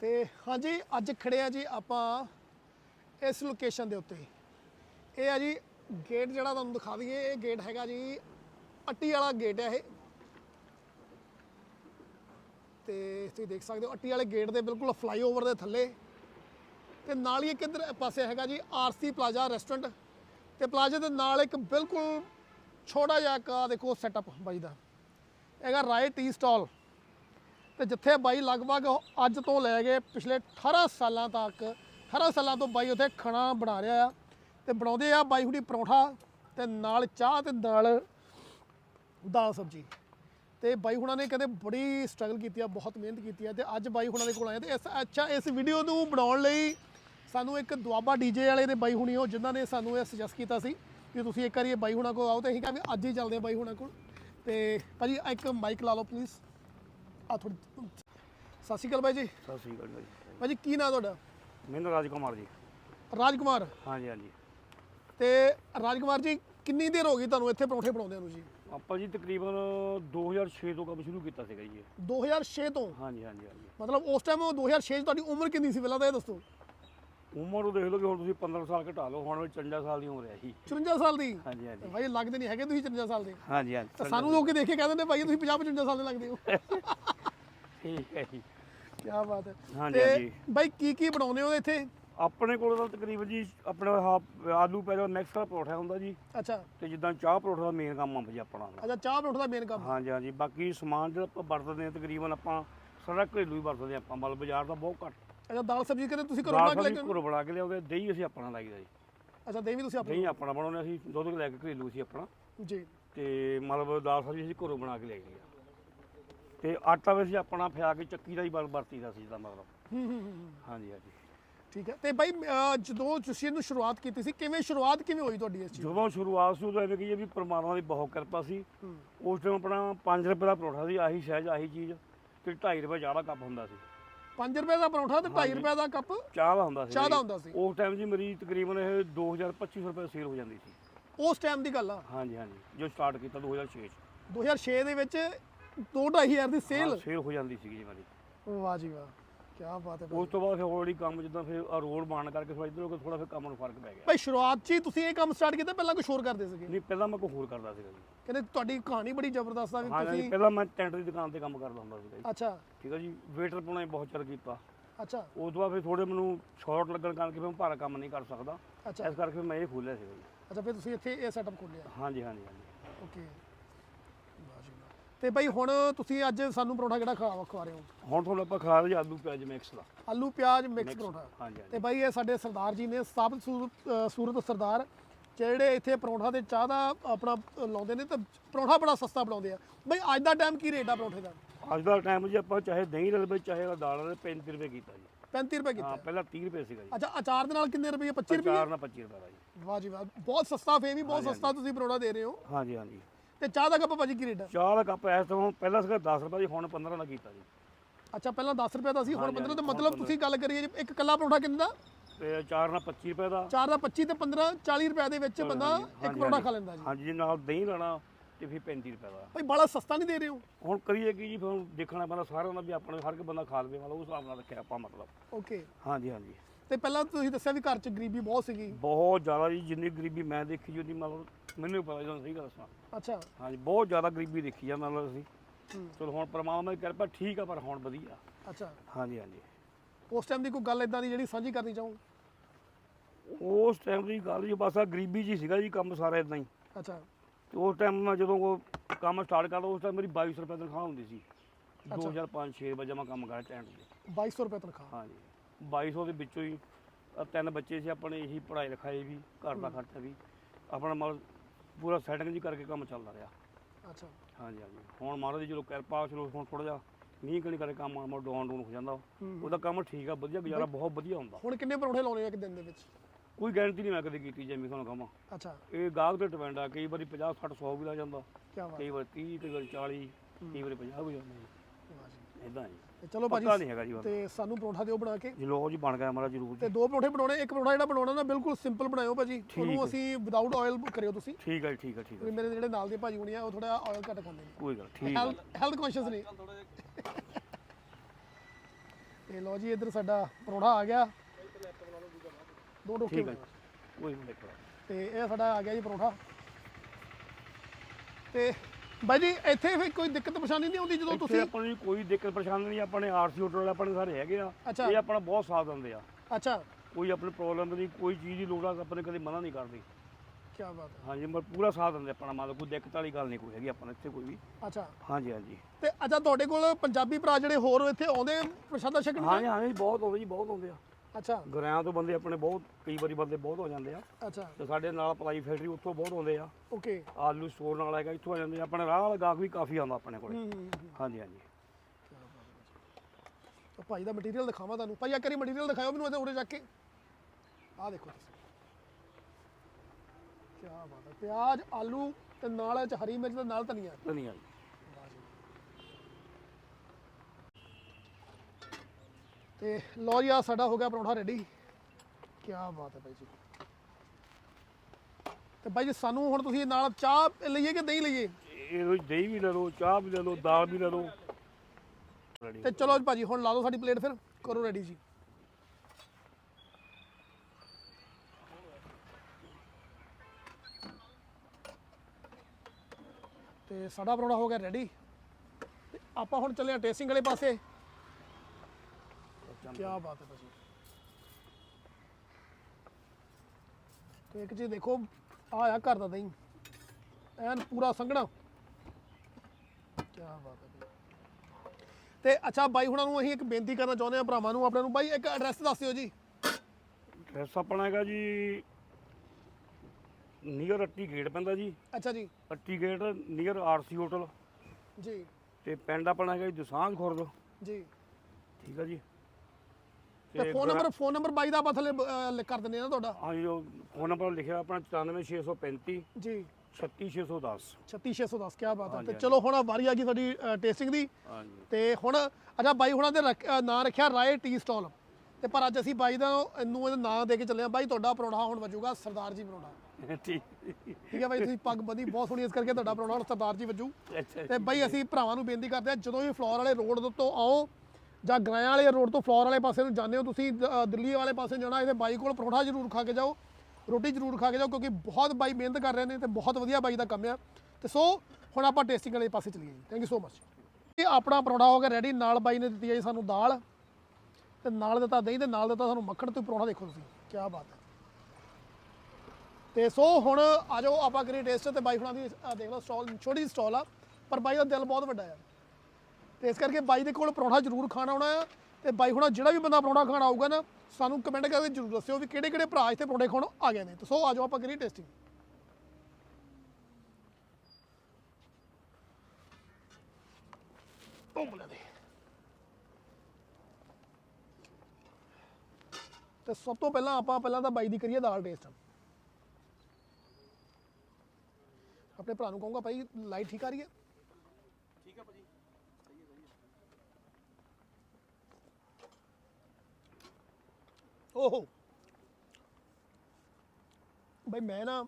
ਤੇ ਹਾਂਜੀ, ਅੱਜ ਖੜੇ ਆ ਜੀ ਆਪਾਂ ਇਸ ਲੋਕੇਸ਼ਨ ਦੇ ਉੱਤੇ। ਇਹ ਆ ਜੀ ਗੇਟ ਜਿਹੜਾ ਤੁਹਾਨੂੰ ਦਿਖਾ ਦਈਏ, ਇਹ ਗੇਟ ਹੈਗਾ ਜੀ ਅੱਟੀ ਵਾਲਾ ਗੇਟ ਹੈ ਇਹ। ਤੇ ਤੁਸੀਂ ਦੇਖ ਸਕਦੇ ਹੋ, ਅੱਟੀ ਵਾਲੇ ਗੇਟ ਦੇ ਬਿਲਕੁਲ ਫਲਾਈਓਵਰ ਦੇ ਥੱਲੇ। ਤੇ ਨਾਲ ਹੀ ਇੱਕ ਇੱਧਰ ਪਾਸੇ ਹੈਗਾ ਜੀ ਆਰਸੀ ਪਲਾਜ਼ਾ ਰੈਸਟੋਰੈਂਟ ਤੇ ਪਲਾਜ਼ੇ ਦੇ ਨਾਲ ਇੱਕ ਬਿਲਕੁਲ ਛੋਟਾ ਜਿਹਾ ਕਾ ਆਹ ਦੇਖੋ ਸੈਟਅਪ ਬਾਈ ਦਾ। ਹੈਗਾ ਰਾਏ ਟੀ ਸਟਾਲ। ਤੇ ਜਿੱਥੇ ਬਾਈ ਲਗਭਗ ਅੱਜ ਤੋਂ ਲੈ ਕੇ ਪਿਛਲੇ 18 ਸਾਲਾਂ ਤੱਕ 18 ਸਾਲਾਂ ਤੋਂ ਬਾਈ ਉੱਥੇ ਖਾਣਾ ਬਣਾ ਰਿਹਾ ਆ ਤੇ ਬਣਾਉਂਦੇ ਆ ਬਾਈ ਹੁਣੀ ਪਰੌਂਠਾ ਤੇ ਨਾਲ ਚਾਹ ਤੇ ਨਾਲ ਦਾਲ ਸਬਜੀ। ਤੇ ਬਾਈ ਹੁਣਾਂ ਨੇ ਕਹਿੰਦੇ ਬੜੀ ਸਟਰਗਲ ਕੀਤੀ ਆ, ਬਹੁਤ ਮਿਹਨਤ ਕੀਤੀ ਆ ਤੇ ਅੱਜ ਬਾਈ ਹੁਣਾਂ ਦੇ ਕੋਲ ਆਏ ਤੇ ਇਸ ਅੱਛਾ, ਇਸ ਵੀਡੀਓ ਨੂੰ ਬਣਾਉਣ ਲਈ ਸਾਨੂੰ ਇੱਕ ਦੁਆਬਾ ਡੀਜੇ ਵਾਲੇ ਦੇ ਬਾਈ ਹੁਣੀ ਉਹ ਜਿਨ੍ਹਾਂ ਨੇ ਸਾਨੂੰ ਇਹ ਸੁਜੈਸਟ ਕੀਤਾ ਸੀ ਕਿ ਤੁਸੀਂ ਇੱਕ ਵਾਰੀ ਇਹ ਬਾਈ ਹੁਣਾਂ ਕੋਲ ਆਓ ਤੇ ਅਸੀਂ ਕਹਿੰਦੇ ਅੱਜ ਹੀ ਚੱਲਦੇ ਆ ਬਾਈ ਹੁਣਾਂ ਕੋਲ। ਤੇ ਭਾਜੀ, ਇੱਕ ਮਾਈਕ ਲਾ ਲਓ ਪਲੀਜ਼ ਆ ਥੋੜੀ ਸਤਿ ਸ਼੍ਰੀ ਅਕਾਲ ਬਾਈ ਜੀ। ਸਤਿ ਸ੍ਰੀ ਅਕਾਲ ਜੀ ਭਾਜੀ ਕੀ ਨਾਂ ਤੁਹਾਡਾ? ਮੈਨੂੰ ਰਾਜ ਕੁਮਾਰ ਜੀ। ਰਾਜਕੁਮਾਰ? ਹਾਂਜੀ ਹਾਂਜੀ। ਤੇ ਰਾਜਕੁਮਾਰ ਜੀ ਕਿੰਨੀ ਦੇਰ ਹੋ ਗਈ ਤੁਹਾਨੂੰ ਇੱਥੇ ਪਰੌਂਠੇ ਬਣਾਉਂਦਿਆਂ ਨੂੰ ਜੀ? ਆਪਾਂ ਜੀ ਤਕਰੀਬਨ 2006 ਤੋਂ ਕੰਮ ਸ਼ੁਰੂ ਕੀਤਾ ਸੀਗਾ ਜੀ ਇਹ। 2006 ਤੋਂ? ਹਾਂਜੀ ਹਾਂਜੀ ਹਾਂਜੀ। ਮਤਲਬ ਉਸ ਟਾਈਮ 2006 ਚ ਤੁਹਾਡੀ ਉਮਰ ਕਿੰਨੀ ਸੀ? ਪਹਿਲਾਂ ਤਾਂ ਇਹ ਦੱਸੋ। ਉਮਰ ਉਹ ਦੇਖ ਲਓ ਕਿ ਹੁਣ ਤੁਸੀਂ 15 ਸਾਲ ਘਟਾ ਲਓ ਹੁਣ 54 ਸਾਲ ਦੀ ਉਮਰ ਹੈ ਜੀ 54 ਸਾਲ ਦੀ? ਹਾਂਜੀ ਹਾਂਜੀ। ਭਾਈ ਲੱਗਦੇ ਨਹੀਂ ਹੈਗੇ ਤੁਸੀਂ 54 ਸਾਲ ਦੇ। ਹਾਂਜੀ ਹਾਂਜੀ। ਤਾਂ ਸਾਨੂੰ ਲੋਕ ਦੇਖ ਕੇ ਕਹਿੰਦੇ ਨੇ ਭਾਈ ਤੁਸੀਂ 50 55 ਸਾਲ ਦੇ ਲੱਗਦੇ ਹੋ। ਠੀਕ ਹੈ ਜੀ। ਕੀ ਬਾਤ ਹੈ। ਹਾਂਜੀ, ਹਾਂਜੀ। ਭਾਈ ਕੀ ਕੀ ਬਣਾਉਂਦੇ ਹੋ ਇੱਥੇ? ਆਪਣੇ ਕੋਲ ਤਾਂ ਤਕਰੀਬਨ ਜੀ ਆਪਣੇ ਆਲੂ ਪਿਆਜ਼ ਮਿਕਸ ਦਾ ਪਰੌਠਾ ਹੁੰਦਾ ਜੀ। ਅੱਛਾ। ਤੇ ਜਿੱਦਾਂ ਚਾਹ ਪਰੌਠਾ ਦਾ ਮੇਨ ਕੰਮ ਆ ਜੀ ਆਪਣਾ। ਅੱਛਾ ਚਾਹ ਪਰੌਂਠਾ ਦਾ ਮੇਨ ਕੰਮ। ਹਾਂਜੀ ਹਾਂਜੀ। ਬਾਕੀ ਸਮਾਨ ਜਿਹੜਾ ਆਪਾਂ ਵਰਤਦੇ ਹਾਂ ਤਕਰੀਬਨ ਆਪਾਂ ਸਾਰਾ ਘਰੇਲੂ ਹੀ ਵਰਤਦੇ ਆਪਾਂ। ਮਤਲਬ ਬਾਜ਼ਾਰ ਦਾ ਬਹੁਤ ਘੱਟ। ਅੱਛਾ ਦਾਲ ਸਬਜ਼ੀ ਕਹਿੰਦੇ ਤੁਸੀਂ ਘਰੋਂ ਬਣਾ ਕੇ ਲੈ ਕੇ ਘਰੋਂ ਬਣਾ ਕੇ ਲਿਆਉਂਦੇ ਦਹੀਂ ਅਸੀਂ ਆਪਣਾ ਲਾਈਦਾ ਜੀ। ਅੱਛਾ ਦਹੀਂ ਵੀ ਤੁਸੀਂ ਆਪਣੀ ਦਹੀਂ ਆਪਣਾ ਬਣਾਉਂਦੇ ਅਸੀਂ ਦੁੱਧ ਲੈ ਕੇ ਘਰੇਲੂ ਸੀ ਆਪਣਾ। ਜੀ। ਤੇ ਮਤਲਬ ਦਾਲ ਸਬਜ਼ੀ ਅਸੀਂ ਘਰੋਂ ਬਣਾ ਕੇ ਲਿਆਈ ਆ। ਤੇ ਆਟਾ ਵੀ ਅਸੀਂ ਆਪਣਾ ਫਿਆ ਕੇ ਚੱਕੀ ਦਾ ਹੀ ਵਰ- ਵਰਤੀਦਾ ਸੀ ਜਿਹਦਾ ਮਤਲਬ। ਹੂੰ ਹਾਂਜੀ ਹਾਂਜੀ। ਠੀਕ ਹੈ। ਤੇ ਅਹ, ਜਦੋਂ ਤੁਸੀਂ ਇਹਨੂੰ ਸ਼ੁਰੂਆਤ ਕੀਤੀ ਸੀ ਕਿਵੇਂ ਸ਼ੁਰੂਆਤ ਕਿਵੇਂ ਹੋਈ ਤੁਹਾਡੀ ਇਸ ਚੀਜ਼? ਜਦੋਂ ਸ਼ੁਰੂਆਤ ਸੀ ਉਦੋਂ ਐਵੇਂ ਕਹੀਏ ਵੀ ਪਰਮਾਤਮਾ ਦੀ ਬਹੁਤ ਕਿਰਪਾ ਸੀ। ਉਸ ਟਾਈਮ ਆਪਣਾ 5 ਰੁਪਏ ਦਾ ਪਰੌਠਾ ਸੀ ਆਹੀ ਸਹਿਜ ਆਹੀ ਚੀਜ਼ ਤੇ 2.5 ਰੁਪਏ ਜ਼ਿਆਦਾ ਕੱਪ ਹੁੰਦਾ ਸੀ। 5 ਰੁਪਏ ਦਾ ਪਰੌਂਠਾ ਤੇ 2.5 ਰੁਪਏ ਦਾ ਕੱਪ ਚਾਹ ਦਾ ਹੁੰਦਾ ਸੀ। ਚਾਹ ਦਾ ਮੇਰੀ। ਹੁੰਦਾ ਸੀ। ਉਸ ਟਾਈਮ ਜੀ ਮੇਰੀ ਤਕਰੀਬਨ ਇਹ 2000 2500 ਰੁਪਏ ਸੇਲ ਹੋ ਜਾਂਦੀ ਸੀ। ਉਸ ਟਾਈਮ ਦੀ ਗੱਲ ਆ। ਹਾਂਜੀ ਹਾਂਜੀ। ਜੋ ਸਟਾਰਟ ਕੀਤਾ 2006 ਚ। 2006 ਦੇ ਵਿੱਚ 2-2500 ਦੀ ਸੇਲ ਸੇਲ ਹੋ ਜਾਂਦੀ ਸੀ ਜੀ ਮੇਰੀ। ਵਾਹ ਜੀ ਵਾਹ। ਕੀ ਬਾਤ ਹੈ ਭਾਈ ਉਸ ਤੋਂ ਬਾਅਦ ਫਿਰ ਹੌਲੀ ਕੰਮ ਜਿੱਦਾਂ ਫਿਰ ਆਹ ਰੋਡ ਬਣ ਕਰਕੇ ਫਿਰ ਇੱਧਰ ਕੇ ਥੋੜਾ ਫਿਰ ਕੰਮ ਨੂੰ ਫ਼ਰਕ ਪੈ ਗਿਆ। ਭਾਈ ਸ਼ੁਰੂਆਤ 'ਚ ਹੀ ਤੁਸੀਂ ਇਹ ਕੰਮ ਸਟਾਰਟ ਕੀਤਾ ਪਹਿਲਾਂ ਕੁਝ ਹੋਰ ਕਰਦੇ ਸੀਗੇ? ਨਹੀਂ ਪਹਿਲਾਂ ਮੈਂ ਕੋਈ ਹੋਰ ਕਰਦਾ ਸੀਗਾ ਜੀ। ਕਹਿੰਦੇ ਤੁਹਾਡੀ ਕਹਾਣੀ ਬੜੀ ਜ਼ਬਰਦਸਤ ਆ ਵੀ ਹਾਂ ਜੀ ਤੁਸੀਂ ਪਹਿਲਾਂ ਮੈਂ ਟੈਂਟ ਦੀ ਦੁਕਾਨ ਤੇ ਕੰਮ ਕਰਦਾ ਹੁੰਦਾ ਸੀਗਾ ਜੀ। ਅੱਛਾ। ਠੀਕ ਹੈ ਜੀ ਵੇਟਰ ਪੁਣਾ ਬਹੁਤ ਚਿਰ ਕੀਤਾ। ਅੱਛਾ। ਉਸ ਤੋਂ ਬਾਅਦ ਫਿਰ ਥੋੜੇ ਮੈਨੂੰ ਸ਼ਾਰਟ ਲੱਗਣ ਕਰਕੇ ਫਿਰ ਮੈਂ ਭਾਰਾ ਕੰਮ ਨਹੀਂ ਕਰ ਸਕਦਾ। ਅੱਛਾ। ਇਸ ਕਰਕੇ ਫਿਰ ਮੈਂ ਇਹ ਖੋਲ੍ਹਿਆ ਸੀਗਾ ਜੀ। ਅੱਛਾ ਫਿਰ ਤੁਸੀਂ ਇੱਥੇ ਇਹ ਸੈਟਅਪ ਖੋਲਿਆ ਹਾਂਜੀ ਹਾਂਜੀ ਹਾਂਜੀ। ਓਕੇ ਜੀ। ਤੇ ਭਾਈ ਹੁਣ ਤੁਸੀਂ ਅੱਜ ਸਾਨੂੰ ਪਰੌਂਠਾ ਕਿਹੜਾ ਖਵਾ ਖਵਾ ਰਹੇ ਹੋ? ਹੁਣ ਤੁਹਾਨੂੰ ਆਪਾਂ ਖਾ ਰਹੇ ਜੀ ਆਲੂ ਪਿਆਜ਼ ਮਿਕਸ ਦਾ। ਆਲੂ ਪਿਆਜ਼ ਮਿਕਸ ਪਰੌਂਠਾ। ਹਾਂਜੀ ਤੇ ਭਾਈ ਇਹ ਸਾਡੇ ਸਰਦਾਰ ਜੀ ਨੇ ਸਾਬਤ ਸੂਰਤ ਸਰਦਾਰ ਜਿਹੜੇ ਇੱਥੇ ਪਰੌਂਠਾ ਤੇ ਚਾਹ ਦਾ ਆਪਣਾ ਲਾਉਂਦੇ ਨੇ ਤੇ ਪਰੌਂਠਾ ਬੜਾ ਸਸਤਾ ਬਣਾਉਂਦੇ ਆ। ਭਾਈ ਅੱਜ ਦਾ ਟਾਈਮ ਕੀ ਰੇਟ ਆ ਪਰੌਂਠੇ ਦਾ? ਅੱਜ ਦਾ ਟਾਈਮ ਜੀ ਆਪਾਂ ਚਾਹੇ ਦਹੀਂ ਲੈ ਲਵੇ ਚਾਹੇ ਦਾਲ ਲੈ 35 ਰੁਪਏ ਕੀਤਾ ਜੀ। 35 ਰੁਪਏ ਕੀਤਾ? ਹਾਂ ਪਹਿਲਾਂ 30 ਰੁਪਏ ਸੀਗਾ ਜੀ। ਅੱਛਾ ਅਚਾਰ ਦੇ ਨਾਲ ਕਿੰਨੇ ਰੁਪਏ? 25 ਰੁਪਏ? ਚਾਰ ਨਾਲ 25 ਰੁਪਏ ਦਾ ਜੀ। ਵਾਹ ਜੀ ਵਾਹ ਬਹੁਤ ਸਸਤਾ ਫੇ ਵੀ ਬਹੁਤ ਸਸਤਾ ਤੁਸੀਂ ਪਰੌਂਠਾ ਦੇ ਰਹੇ ਹੋ। ਹਾਂਜੀ ਹਾਂਜੀ। ਤੇ ਚਾਹ ਦਾ ਕੱਪ ਭਾਜੀ ਕੀ ਰੇਟ ਆ? ਚਾਹ ਦਾ ਕੱਪ ਐਸ ਤੋਂ ਪਹਿਲਾਂ ਸੀਗਾ 10 ਰੁਪਏ ਜੀ ਹੁਣ 15 ਦਾ ਕੀਤਾ ਜੀ। ਅੱਛਾ ਪਹਿਲਾਂ 10 ਰੁਪਏ ਦਾ ਸੀ ਹੁਣ ਹਾਂਜੀ, 15 ਤੇ ਹੁਣ ਮਤਲਬ 15 ਤੁਸੀਂ ਗੱਲ ਕਰੀਏ ਜੀ ਇੱਕ ਕੱਲਾ ਪਰੌਂਠਾ ਕਿੰਨੇ ਦਾ? ਤੇ ਚਾਰ ਨਾਲ 25 ਰੁਪਏ ਦਾ। ਚਾਰ ਦਾ 25 ਤੇ 15 40 ਰੁਪਏ ਦੇ ਵਿੱਚ ਬੰਦਾ ਇੱਕ ਪਰੌਂਠਾ। ਖਾ ਲੈਂਦਾ ਜੀ। ਹਾਂਜੀ ਜੀ ਨਾਲ ਦਹੀਂ ਲੈਣਾ ਤੇ ਫਿਰ 35 ਰੁਪਏ ਦਾ। ਭਾਈ ਬੜਾ ਸਸਤਾ ਨਹੀਂ ਦੇ ਰਹੇ ਹੋ? ਹੁਣ ਕਰੀਏ ਕੀ ਜੀ ਫਿਰ ਦੇਖਣਾ ਪੈਂਦਾ ਸਾਰਿਆਂ ਦਾ ਵੀ ਆਪਣੇ ਹਰ ਇੱਕ ਬੰਦਾ ਖਾ ਲਵੇ ਮਤਲਬ ਉਸ ਹਿਸਾਬ ਨਾਲ ਰੱਖਿਆ ਆਪਾਂ ਮਤਲਬ। ਓਕੇ। ਹਾਂਜੀ ਹਾਂਜੀ। ਤੇ ਪਹਿਲਾਂ ਤੁਸੀਂ ਦੱਸਿਆ ਵੀ ਘਰ 'ਚ ਗਰੀਬੀ ਬਹੁਤ ਸੀਗੀ। ਬਹੁਤ ਜ਼ਿਆਦਾ ਜੀ ਜਿੰਨੀ ਗਰੀਬੀ ਮੈਂ ਦੇਖੀ ਜੀ ਉਹਦੀ ਮਤਲਬ ਮੈਨੂੰ ਪਤਾ ਜੀ ਤੁਹਾਨੂੰ ਸਹੀ ਗੱਲ ਦੱਸਾਂ। ਅੱਛਾ। ਹਾਂਜੀ ਬਹੁਤ ਜ਼ਿਆਦਾ ਗਰੀਬੀ ਦੇਖੀ ਆ ਮਤਲਬ ਅਸੀਂ। ਹੂੰ। ਚਲੋ ਹੁਣ ਪਰਮਾਤਮਾ ਦੀ ਕਿਰਪਾ ਠੀਕ ਆ ਪਰ ਹੁਣ ਵਧੀਆ। ਅੱਛਾ। ਹਾਂਜੀ ਹਾਂਜੀ। ਉਸ ਟਾਈਮ ਦੀ ਕੋਈ ਗੱਲ ਇਦਾਂ ਦੀ ਜਿਹੜੀ ਸਾਂਝੀ ਕਰਨੀ ਚਾਹੂੰ? ਉਸ ਟਾਈਮ ਦੀ ਗੱਲ ਜੀ ਬਸ ਆ ਗਰੀਬੀ ਜੀ ਸੀਗਾ ਜੀ ਕੰਮ ਸਾਰਾ ਇਦਾਂ ਹੀ। ਅੱਛਾ। ਤੇ ਉਸ ਟਾਈਮ ਮੈਂ ਜਦੋਂ ਉਹ ਕੰਮ ਸਟਾਰਟ ਕਰਦਾ ਉਸ ਟਾਈਮ ਮੇਰੀ 2200 ਰੁਪਏ ਤਨਖਾਹ ਹੁੰਦੀ ਸੀ। 2005-6 ਵਜੇ ਮੈਂ ਕੰਮ ਕਰ ਟੈਂਟ ਤੇ। 2200 ਰੁਪਏ ਤਨਖਾਹ। ਹਾਂਜੀ। 2200 ਦੇ ਵਿੱਚੋਂ ਹੀ ਆਹ ਤਿੰਨ ਬੱਚੇ ਸੀ ਆਪਣੇ ਇਹੀ ਪੜ੍ਹਾਈ ਲਿਖਾਈ ਵੀ ਘਰ ਦਾ ਖਰਚਾ ਵੀ। ਆਪਣਾ ਮਤਲਬ ਪੂਰਾ ਸੈਟਿੰਗ ਜੀ ਕਰਕੇ ਕੰਮ ਚੱਲਦਾ ਰਿਹਾ। ਅੱਛਾ। ਹਾਂਜੀ ਹਾਂਜੀ। ਹੁਣ ਮਹਾਰਾਜ ਦੀ ਚਲੋ ਕਿਰਪਾ ਚਲੋ ਹੁਣ ਥੋੜਾ ਜਿਹਾ ਮੀਂਹ ਕਣੀ ਕਰਕੇ ਕੰਮ ਆਮੋ ਡਾਊਨ ਡਾਊਨ ਹੋ ਜਾਂਦਾ। ਹੂੰ। ਉਹਦਾ ਕੰਮ ਠੀਕ ਆ ਵਧੀਆ ਗੁਜ਼ਾਰਾ ਬਹੁਤ ਵਧੀਆ ਹੁੰਦਾ। ਹੁਣ ਕਿੰਨੇ ਪਰੌਂਠੇ ਲਾਉਣੇ ਆ ਇੱਕ ਦਿਨ ਦੇ ਵਿੱਚ? ਕੋਈ ਗਾਰੰਟੀ ਨਹੀਂ ਮੈਂ ਕਦੇ ਕੀਤੀ ਜਿਵੇਂ ਤੁਹਾਨੂੰ ਕਹਾਂ। ਅੱਛਾ। ਇਹ ਗਾਹਕ ਤੇ ਡਿਪੈਂਡ ਆ ਕਈ ਵਾਰੀ 50 60 100 ਵੀ ਲੱਗ ਜਾਂਦਾ। ਕੀ ਬਾਤ ਕਈ ਵਾਰੀ 30 ਕਈ ਵਾਰੀ 40 ਕਈ ਵਾਰੀ 50 ਵੀ ਜਾਂਦਾ ਵਾਹ ਜੀ। ਇਦਾਂ ਜੀ। ਤੇ ਚਲੋ ਪੱਕਾ ਭਾਜੀ ਨਹੀਂ ਹੈਗਾ ਜੀ ਹੁਣ। ਤੇ ਸਾਨੂੰ ਪਰੌਂਠਾ ਦਿਓ ਬਣਾ ਕੇ। ਜੀ ਲੋ ਜੀ ਬਣ ਗਿਆ ਹਮਾਰਾ ਜ਼ਰੂਰ ਤੇ ਜੀ। ਦੋ ਪਰੌਂਠੇ ਬਣਾਉਣੇ ਇੱਕ ਪਰੌਂਠਾ ਜਿਹੜਾ ਬਣਾਉਣਾ ਨਾ ਬਿਲਕੁਲ ਸਿੰਪਲ ਬਣਾਇਓ ਭਾਜੀ। ਉਹਨੂੰ। ਅਸੀਂ ਵਿਦਆਊਟ ਆਇਲ ਕਰਿਓ ਤੁਸੀਂ। ਠੀਕ ਹੈ ਜੀ, ਠੀਕ ਹੈ ਠੀਕ ਹੈ। ਕਿਉਂਕਿ ਮੇਰੇ ਜਿਹੜੇ ਨਾਲ ਦੇ ਭਾਜੀ ਹੁਣੀ ਆ ਉਹ ਥੋੜਾ ਆਇਲ ਘੱਟ ਖਾਂਦੇ ਨੇ। ਕੋਈ ਗੱਲ ਠੀਕ ਹੈ। ਹੈਲਥ ਹੈਲਥ ਕੌਨਸ਼ੀਅਸ ਨੇ। ਤੇ ਲਓ ਜੀ ਇੱਧਰ ਸਾਡਾ ਪਰੌਂਠਾ ਆ ਗਿਆ। ਦੋ ਡੋਕੇ ਠੀਕ ਹੈ ਕੋਈ ਨਹੀਂ ਦੇਖੋ ਤੇ ਇਹ ਸਾਡਾ ਆ ਗਿਆ ਜੀ ਪਰੌਂਠਾ। ਤੇ ਬਾਈ ਜੀ ਇੱਥੇ ਫਿਰ ਕੋਈ ਦਿੱਕਤ ਪਰੇਸ਼ਾਨੀ ਨਹੀਂ ਆਉਂਦੀ ਜਦੋਂ ਤੁਸੀਂ ਆਪਾਂ ਨੂੰ ਕੋਈ ਦਿੱਕਤ ਪਰੇਸ਼ਾਨੀ ਨਹੀਂ ਆਪਣੇ ਆਰਸੀ ਹੋਟਲ ਵਾਲੇ ਆਪਣੇ ਸਾਰੇ ਹੈਗੇ ਆ। ਅੱਛਾ। ਇਹ ਆਪਣਾ ਬਹੁਤ ਸਾਥ ਦਿੰਦੇ ਆ। ਅੱਛਾ। ਕੋਈ ਆਪਣੀ ਪ੍ਰੋਬਲਮ ਨਹੀਂ ਕੋਈ ਚੀਜ਼ ਦੀ ਲੋੜ ਆ ਆਪਣੇ ਕਦੇ ਮਨਾ ਨਹੀਂ ਕਰਦੇ। ਕੀ ਬਾਤ ਹੈ। ਹਾਂਜੀ ਮੈਂ ਪੂਰਾ ਸਾਥ ਦਿੰਦੇ ਆਪਣਾ ਮਤਲਬ ਕੋਈ ਦਿੱਕਤ ਵਾਲੀ ਗੱਲ ਨਹੀਂ ਕੋਈ ਹੈਗੀ ਆਪਾਂ ਨੂੰ ਇੱਥੇ ਕੋਈ ਵੀ। ਅੱਛਾ। ਹਾਂਜੀ ਹਾਂਜੀ। ਤੇ ਅੱਛਾ ਤੁਹਾਡੇ ਕੋਲ ਪੰਜਾਬੀ ਭਰਾ ਜਿਹੜੇ ਹੋਰ ਇੱਥੇ ਆਉਂਦੇ ਪ੍ਰਸ਼ਾਦਾ ਛਕਣ ਹਾਂਜੀ ਹਾਂਜੀ ਬਹੁਤ ਆਉਂਦੇ ਜੀ ਬਹੁਤ ਆਉਂਦੇ ਆ। ਅੱਛਾ। ਗੁਰਿਆਂ ਤੋਂ ਬੰਦੇ ਆਪਣੇ ਬਹੁਤ ਕਈ ਵਾਰੀ ਬੰਦੇ ਬਹੁਤ ਹੋ ਜਾਂਦੇ ਆ। ਅੱਛਾ। ਤੇ ਸਾਡੇ ਨਾਲ ਪਲਾਈ ਫੈਕਟਰੀ ਉੱਥੋਂ ਬਹੁਤ ਆਉਂਦੇ ਆ। ਓਕੇ। ਆਲੂ ਸਟੋਰ ਨਾਲ ਹੈਗਾ ਇੱਥੋਂ ਆ ਜਾਂਦੇ ਆ। ਆਪਣੇ ਰਾਹ ਵਾਲਾ ਗਾਹਕ ਵੀ ਕਾਫੀ ਆਉਂਦਾ ਆਪਣੇ ਕੋਲੇ। ਹਾਂਜੀ ਹਾਂਜੀ। ਤਾਂ ਭਾਈ ਦਾ ਮਟੀਰੀਅਲ ਦਿਖਾਵਾਂ ਤੁਹਾਨੂੰ। ਭਾਈ ਆ ਕਰੀ ਮਟੀਰੀਅਲ ਦਿਖਾਓ ਮੈਨੂੰ ਇਹਦੇ ਉਰੇ ਚੱਕ ਕੇ। ਆਹ ਦੇਖੋ ਤੁਸੀਂ। ਕੀ ਬਾਤ ਹੈ। ਪਿਆਜ਼ ਆਲੂ ਤੇ ਨਾਲ ਚ ਹਰੀ ਮਿਰਚ ਤੇ ਨਾਲ ਧਨੀਆ। ਧਨੀਆ ਜੀ। ਤੇ ਲਓ ਜੀ ਆ ਸਾਡਾ ਹੋ ਗਿਆ ਪਰੌਂਠਾ ਰੈਡੀ ਕੀ ਬਾਤ ਹੈ ਭਾਈ ਜੀ। ਤੇ ਭਾਈ ਜੀ ਸਾਨੂੰ ਹੁਣ ਤੁਸੀਂ ਨਾਲ ਚਾਹ ਲਈਏ ਕਿ ਦਹੀਂ ਲਈਏ? ਇਹ ਦਹੀਂ ਵੀ ਲੈ ਲਓ ਚਾਹ ਵੀ ਲੈ ਲਓ ਦਾਲ ਵੀ ਲੈ ਲਓ। ਤੇ ਚਲੋ ਭਾਜੀ ਹੁਣ ਲਾ ਦਿਓ ਸਾਡੀ ਪਲੇਟ ਫਿਰ ਕਰੋ ਰੈਡੀ ਜੀ। ਤੇ ਸਾਡਾ ਪਰੌਂਠਾ ਹੋ ਗਿਆ ਰੈਡੀ ਆਪਾਂ ਹੁਣ ਚੱਲੇ ਆ ਟੇਸਟਿੰਗ ਵਾਲੇ ਪਾਸੇ। ਕੀ ਬਾਤ ਹੈ ਭਾਜੀ। ਤੇ ਇੱਕ ਚੀਜ਼ ਦੇਖੋ ਆ ਆ ਘਰ ਦਾ ਦਹੀਂ। ਐਨ ਪੂਰਾ ਸੰਘਣਾ। ਕੀ ਬਾਤ ਹੈ ਤੇ ਅੱਛਾ ਬਾਈ ਹੁਣਾਂ ਨੂੰ ਅਸੀਂ ਇੱਕ ਬੇਨਤੀ ਕਰਨਾ ਚਾਹੁੰਦੇ ਆ ਭਰਾਵਾਂ ਨੂੰ ਆਪਣੇ ਨੂੰ। ਬਾਈ ਇੱਕ ਐਡਰੈਸ ਦੱਸ ਦਿਓ ਜੀ। ਐਡਰੈਸ ਆਪਣਾ ਹੈਗਾ ਜੀ ਨੀਅਰ ਅੱਟੀ ਗੇਟ ਪੈਂਦਾ ਜੀ। ਅੱਛਾ ਜੀ। ਅੱਟੀ ਗੇਟ ਨੀਅਰ ਆਰਸੀ ਹੋਟਲ ਜੀ। ਤੇ ਪਿੰਡ ਆਪਣਾ ਹੈਗਾ ਜੀ ਦਸਾਂਝ ਖੁਰਦ। ਜੀ। ਠੀਕ ਆ ਜੀ। ਤੇ ਫੋਨ ਨੰਬਰ ਫੋਨ ਨੰਬਰ ਬਾਈ ਦਾ ਆਪਾਂ ਥੱਲੇ ਅਹ, ਕਰ ਦਿੰਦੇ ਆ ਨਾ ਤੁਹਾਡਾ। ਹਾਂਜੀ ਉਹ ਫੋਨ ਨੰਬਰ ਲਿਖਿਆ ਆਪਣਾ 94635 ਜੀ। 36610 36610 ਕੀ ਬਾਤ ਹੈ। ਤੇ ਚਲੋ ਹੁਣ ਵਾਰੀ ਆ ਗਈ ਸਾਡੀ ਟੇਸਟਿੰਗ ਦੀ। ਹਾਂਜੀ। ਤੇ ਹੁਣ ਅੱਛਾ ਬਾਈ ਹੁਣਾਂ ਦੇ ਰੱਖ- ਨਾਂ ਰੱਖਿਆ ਰਾਏ ਟੀ ਸਟਾਲ। ਤੇ ਪਰ ਅੱਜ ਅਸੀਂ ਬਾਈ ਦਾ ਨੂੰ ਇਹਦਾ ਨਾਂ ਦੇ ਕੇ ਚੱਲੇ ਆ ਬਾਈ ਤੁਹਾਡਾ ਪਰੌਂਠਾ ਹੁਣ ਵਜੂਗਾ ਸਰਦਾਰ ਜੀ ਪਰੌਂਠਾ। ਠੀਕ। ਠੀਕ ਹੈ ਬਾਈ ਤੁਸੀਂ ਪੱਗ ਬੰਦੀ ਬਹੁਤ ਸੋਹਣੀ ਇਸ ਕਰਕੇ ਤੁਹਾਡਾ ਪਰੌਂਠਾ ਹੁਣ ਸਰਦਾਰ ਜੀ ਵਜੂ। ਅੱਛਾ ਤੇ ਬਾਈ ਅਸੀਂ ਭਰਾਵਾਂ ਨੂੰ ਬੇਨਤੀ ਕਰਦੇ ਆ ਜਦੋਂ ਵੀ ਫਲੋਰ ਵਾਲੇ ਰੋਡ ਦੇ ਉੱਤੋਂ ਆਓ ਜਾਂ ਗਰਾਇਆ ਵਾਲੇ ਰੋਡ ਤੋਂ ਫਲੋਰ ਵਾਲੇ ਪਾਸੇ ਨੂੰ ਜਾਂਦੇ ਹੋ, ਤੁਸੀਂ ਦਿੱਲੀ ਵਾਲੇ ਪਾਸੇ ਜਾਣਾ ਇਹਦੇ ਬਾਈ ਕੋਲ ਪਰੌਂਠਾ ਜ਼ਰੂਰ ਖਾ ਕੇ ਜਾਓ, ਰੋਟੀ ਜ਼ਰੂਰ ਖਾ ਕੇ ਜਾਓ, ਕਿਉਂਕਿ ਬਹੁਤ ਬਾਈ ਮਿਹਨਤ ਕਰ ਰਹੇ ਨੇ ਤੇ ਬਹੁਤ ਵਧੀਆ ਬਾਈ ਦਾ ਕੰਮ ਆ। ਤੇ ਸੋ, ਹੁਣ ਆਪਾਂ ਟੇਸਟਿੰਗ ਵਾਲੇ ਪਾਸੇ ਚਲੀਏ ਜੀ। ਥੈਂਕ ਯੂ ਸੋ ਮਚ ਇਹ ਆਪਣਾ ਪਰੌਂਠਾ ਹੋ ਗਿਆ ਰੈਡੀ ਨਾਲ ਬਾਈ ਨੇ ਦਿੱਤੀ ਹੈ ਜੀ ਸਾਨੂੰ ਦਾਲ। ਤੇ ਨਾਲ ਦਿੱਤਾ ਦਹੀਂ ਤੇ ਨਾਲ ਦਿੱਤਾ ਸਾਨੂੰ ਮੱਖਣ ਤੇ ਪਰੌਂਠਾ ਦੇਖੋ ਤੁਸੀਂ ਕੀ ਬਾਤ ਹੈ। ਤੇ ਸੋ, ਹੁਣ ਆ ਜਾਓ, ਆਪਾਂ ਕਰੀਏ ਟੇਸਟ ਤੇ ਬਾਈ ਹੁਣਾਂ ਦੀ ਦੇਖ ਲਓ, ਸਟਾਲ, ਛੋਟੀ ਜਿਹੀ ਸਟਾਲ ਆ, ਪਰ ਬਾਈ ਦਾ ਦਿਲ ਬਹੁਤ ਵੱਡਾ ਆ। ਤੇ ਇਸ ਕਰਕੇ ਬਾਈ ਦੇ ਕੋਲ ਪਰੌਂਠਾ ਜ਼ਰੂਰ ਖਾਣਾ ਆਉਣਾ ਆ ਤੇ ਬਾਈ ਹੁਣਾਂ ਜਿਹੜਾ ਵੀ ਬੰਦਾ ਪਰੌਂਠਾ ਖਾਣਾ ਆਊਗਾ ਨਾ, ਸਾਨੂੰ ਕਮੈਂਟ ਕਰਕੇ ਜ਼ਰੂਰ ਦੱਸਿਓ ਵੀ ਕਿਹੜੇ ਕਿਹੜੇ ਭਰਾ ਇੱਥੇ ਪਰੌਂਠੇ ਖਾਣ ਆ ਗਏ ਨੇ। ਤੇ ਸੋ, ਆ ਜਾਓ ਆਪਾਂ ਕਰੀਏ ਟੇਸਟਿੰਗ ਉਹ ਦੇ। ਤੇ ਸਭ ਤੋਂ ਪਹਿਲਾਂ ਆਪਾਂ ਪਹਿਲਾਂ ਤਾਂ ਬਾਈ ਦੀ ਕਰੀਏ ਦਾਲ ਟੇਸਟ ਆਪਣੇ ਭਰਾ ਨੂੰ ਕਹੂੰਗਾ, ਭਾਈ ਲਾਈਟ ਠੀਕ ਆ ਰਹੀ ਹੈ? ਓਹੋ। ਭਾਈ ਮੈਂ ਨਾ,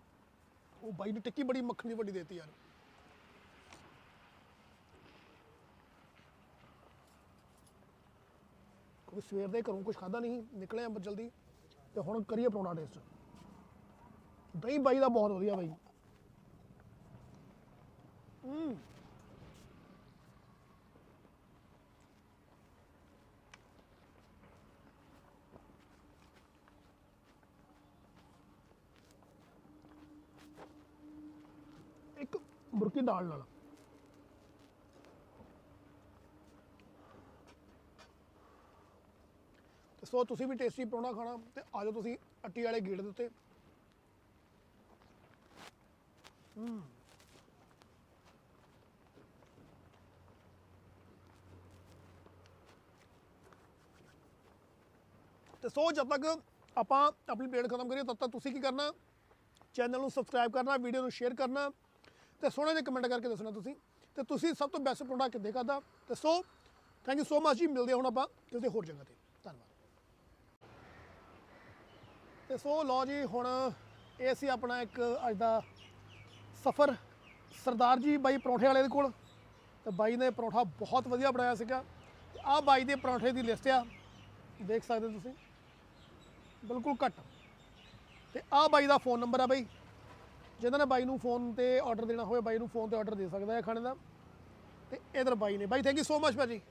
ਉਹ ਬਾਈ ਨੇ ਟਿੱਕੀ ਬੜੀ ਮੱਖਣ ਦੀ ਵੱਡੀ ਦੇਤੀ ਯਾਰ। ਕਿਉਂਕਿ ਸਵੇਰ ਦੇ ਘਰੋਂ ਕੁਝ ਖਾਦਾ ਨਹੀਂ, ਨਿਕਲੇ ਆ ਜਲਦੀ, ਤੇ ਹੁਣ ਕਰੀਏ ਪਰੌਂਠਾ ਟੇਸਟ ਦਹੀਂ ਬਾਈ ਦਾ ਬਹੁਤ ਵਧੀਆ ਬਾਈ। ਹੂੰ। ਇੱਕ ਬੁਰਕੀ ਦਾਲ ਨਾਲ। ਸੋ ਤੁਸੀਂ ਵੀ ਟੇਸਟੀ ਪਰੌਂਠਾ ਖਾਣਾ ਤੇ ਆ ਜਾਓ ਤੁਸੀਂ ਅੱਟੀ ਵਾਲੇ ਗੇਟ ਦੇ ਉੱਤੇ। ਹੂੰ। ਤੇ ਸੋ ਜਦ ਤੱਕ ਆਪਾਂ ਆਪਣੀ ਪਲੇਟ ਖਤਮ ਕਰੀਏ, ਤਦ ਤੱਕ ਤੁਸੀਂ ਕੀ ਕਰਨਾ? ਚੈਨਲ ਨੂੰ ਸਬਸਕ੍ਰਾਈਬ ਕਰਨਾ ਵੀਡੀਓ ਨੂੰ ਸ਼ੇਅਰ ਕਰਨਾ ਤੇ ਸੋਹਣੇ ਜਿਹੇ ਕਮੈਂਟ ਕਰਕੇ ਦੱਸਣਾ ਤੁਸੀਂ। ਤੇ ਤੁਸੀਂ ਸਭ ਤੋਂ ਬੈਸਟ ਪ੍ਰੋਡਕਟ ਕਿੱਦੇ ਖਾਦਾ ਤੇ so thank you so much ਜੀ। ਮਿਲਦੇ ਹਾਂ ਹੁਣ ਆਪਾਂ ਕਿਸੇ ਹੋਰ ਜਗ੍ਹਾ ਤੇ। ਧੰਨਵਾਦ। ਤੇ ਸੋ ਲਓ ਜੀ, ਹੁਣ ਇਹ ਸੀ ਆਪਣਾ ਇੱਕ ਅੱਜ ਦਾ ਸਫ਼ਰ। ਸਰਦਾਰ ਜੀ, ਬਾਈ ਪਰੌਂਠੇ ਵਾਲੇ ਦੇ ਕੋਲ। ਤੇ ਬਾਈ ਨੇ ਪਰੌਂਠਾ ਬਹੁਤ ਵਧੀਆ ਬਣਾਇਆ ਸੀਗਾ। ਤੇ ਆਹ ਬਾਈ ਦੇ ਪਰੌਂਠੇ ਦੀ ਲਿਸਟ ਆ। ਦੇਖ ਸਕਦੇ ਹੋ ਤੁਸੀਂ। ਬਿਲਕੁਲ ਘੱਟ। ਤੇ ਆਹ ਬਾਈ ਦਾ ਫੋਨ ਨੰਬਰ ਆ ਬਾਈ। ਜਿਹਨਾਂ ਨੇ ਬਾਈ ਨੂੰ ਫੋਨ ਤੇ ਆਰਡਰ ਦੇਣਾ ਹੋਵੇ, ਬਾਈ ਨੂੰ ਫੋਨ ਤੇ ਆਰਡਰ ਦੇ ਸਕਦਾ ਹੈ ਖਾਣੇ ਦਾ। ਤੇ ਇਧਰ ਬਾਈ ਨੇ। ਬਾਈ ਥੈਂਕ ਯੂ ਸੋ ਮਚ ਭਾਜੀ।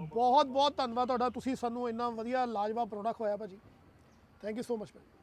ਬਹੁਤ ਬਹੁਤ ਧੰਨਵਾਦ ਤੁਹਾਡਾ। ਤੁਸੀਂ ਸਾਨੂੰ ਇੰਨਾ ਵਧੀਆ, ਲਾਜਵਾਬ ਪ੍ਰੋਡਕਟ ਖਵਾਇਆ ਭਾਜੀ। ਥੈਂਕ ਯੂ ਸੋ ਮਚ ਭਾਜੀ।